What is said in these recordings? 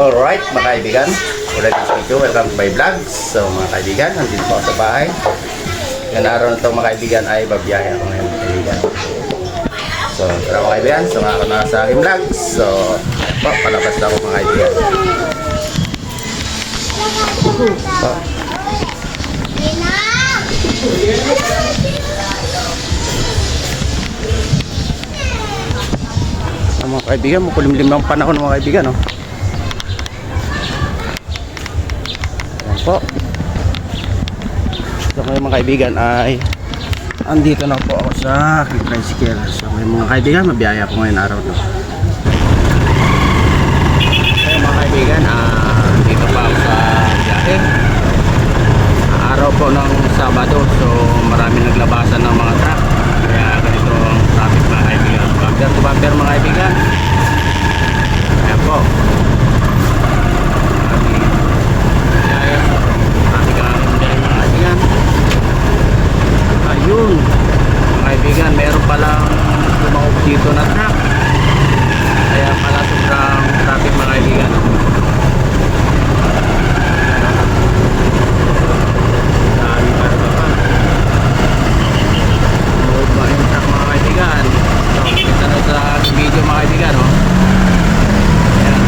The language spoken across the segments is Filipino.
Alright, mga kaibigan. Ulit with you. Welcome to my vlog. So, mga kaibigan, nandito po ako sa bahay. Ngayong araw na ito, mga kaibigan, ay babiyahe ako ngayon, mga kaibigan. So, tara mga kaibigan, sumama ko na sa aking vlog. So, po, palabas na ako mga kaibigan. Po. Ah, mga kaibigan, makulimlim ng panahon mga kaibigan, no? Po. So mga kaibigan ay andito na po ako sa tricycle. So ngayon mga kaibigan, mabiyaya ako ngayon araw to. So mga kaibigan, ah, dito pa ako sa biyahe. Araw po ng Sabado, so marami naglabasan ng mga truck. Kaya ganito ang traffic mga kaibigan. Bumper to bumper mga kaibigan. Ayan po. Marami biyaya. Traffic ang biyahe mga kaibigan. Ayun. Mga kaibigan, meron palang lumahog dito na truck. Kaya pala sobrang traffic mga kaibigan. Dami pa rin pa. Lumahog ba yung truck mga kaibigan? So, kita na sa video mga kaibigan. Oh. Ayan.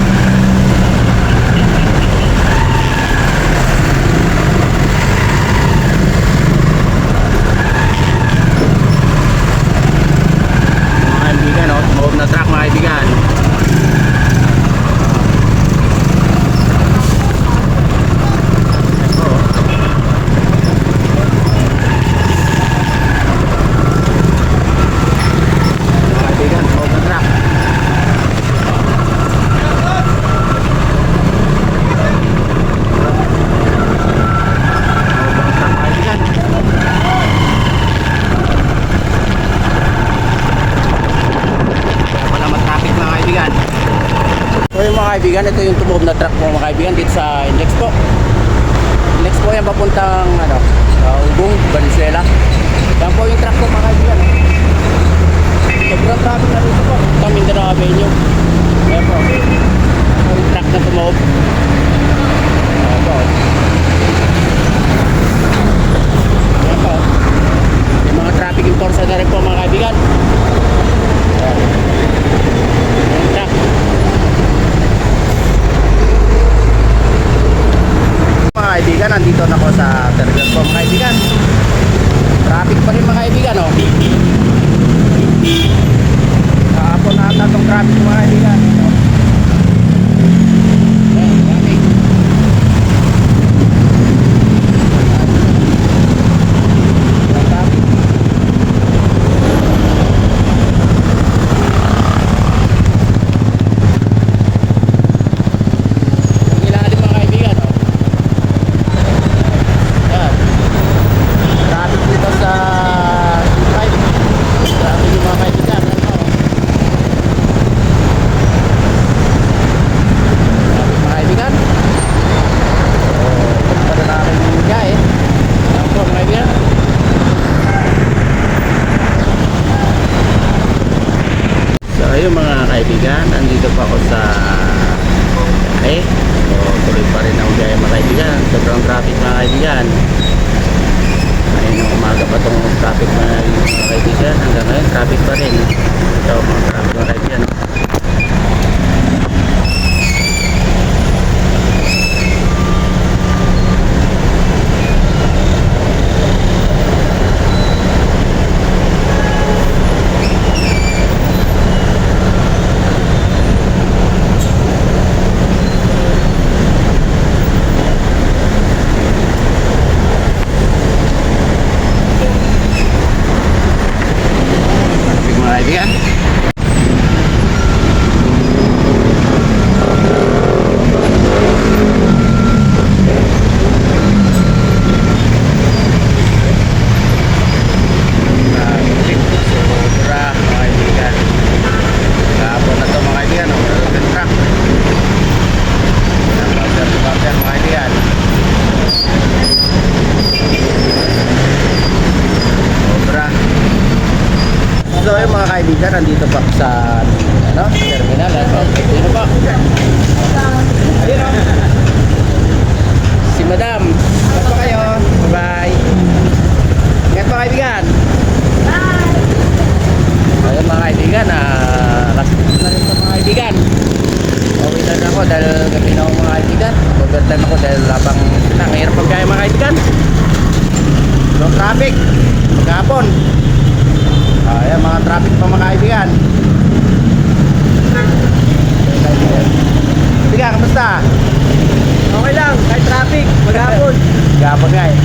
mga kaibigan, oh, tumawag na truck mga kaibigan. Ito, oh. Mga kaibigan, tumawag na truck. Tumawag na truck, mga kaibigan. Kaya pala matraffic mga kaibigan. So yung mga kaibigan, ito yung tumuog na truck po mga kaibigan dito sa Index po. Index po yan papuntang ano, sa Ubong, Valenzuela. Yan po yung truck po mga kaibigan. Sobrang traffic na dito po. Ito Mindanao Avenue. Ayan po. Ito yung truck na tumuog. Ayan po. Ayan po. Yung mga traffic enforcer na rin po mga kaibigan. Ayan. Ayan truck. Mga kaibigan, nandito na ako sa terminal po mga kaibigan. Traffic pa rin mga kaibigan, oh. Kahapon na ata itong traffic mga kaibigan. Oh. Ayan, traffic. Ayan, traffic. Yung ilalim mga kaibigan, oh. Ayan. Traffic dito sa drive. Traffic yung mga kaibigan. Ano? Traffic mga kaibigan. So, punta na namin yung biyahe. Ayan po mga kaibigan. So ayun mga kaibigan, nandito pa ako sa biyahe. So tuloy pa rin ang biyahe mga kaibigan. Sobrang traffic mga kaibigan. Ayun umaga pa itong traffic mga kaibigan. Hanggang ngayon traffic pa rin. So mga traffic mga kaibigan. dahil gabi na ako mga kaibigan. Overtime ako dahil labang na ngayon pagkaya mga kaibigan. No traffic. Maghapon ayan mga traffic pa mga kaibigan. Kaibigan kamusta? okay lang kahit traffic maghapon maghapon nga eh.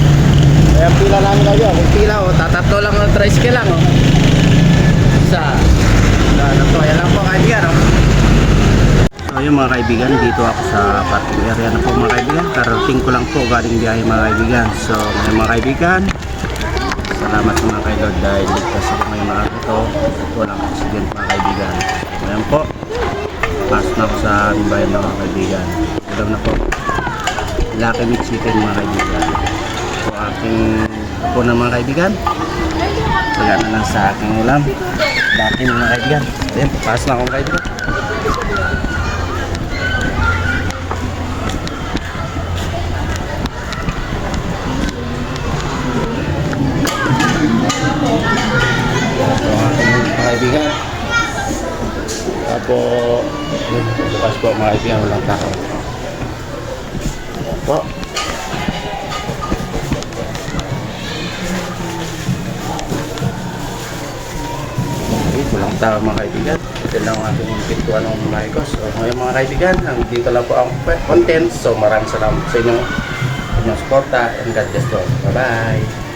Ayan pila lang tayo may pila o tatatlo lang ng tricycle lang o oh. Mga kaibigan, dito ako sa parking area na po mga kaibigan. Karating ko lang po galing biyahe mga kaibigan. So ngayon mga kaibigan, salamat sa mga kay Lord dahil ligtas ako ngayong araw ito. Walang accident mga kaibigan. Ngayon po, pasok na ako sa aming bayan mga kaibigan. Ulam na po. Lucky Meat Chicken mga kaibigan. So aking po na mga kaibigan. Wala na lang sa aking ulam. Lucky mga kaibigan. Ayun, pasok na ako mga kaibigan. Yun, bukas po mga kaibigan, walang tao. Ayan po. Okay, walang tao mga kaibigan. Ito lang ang ating pintuan ng mga ko. So ngayon mga kaibigan, nandito lang po ang content. So maraming salamat sa inyo. Inyong suporta and God bless po. Bye-bye.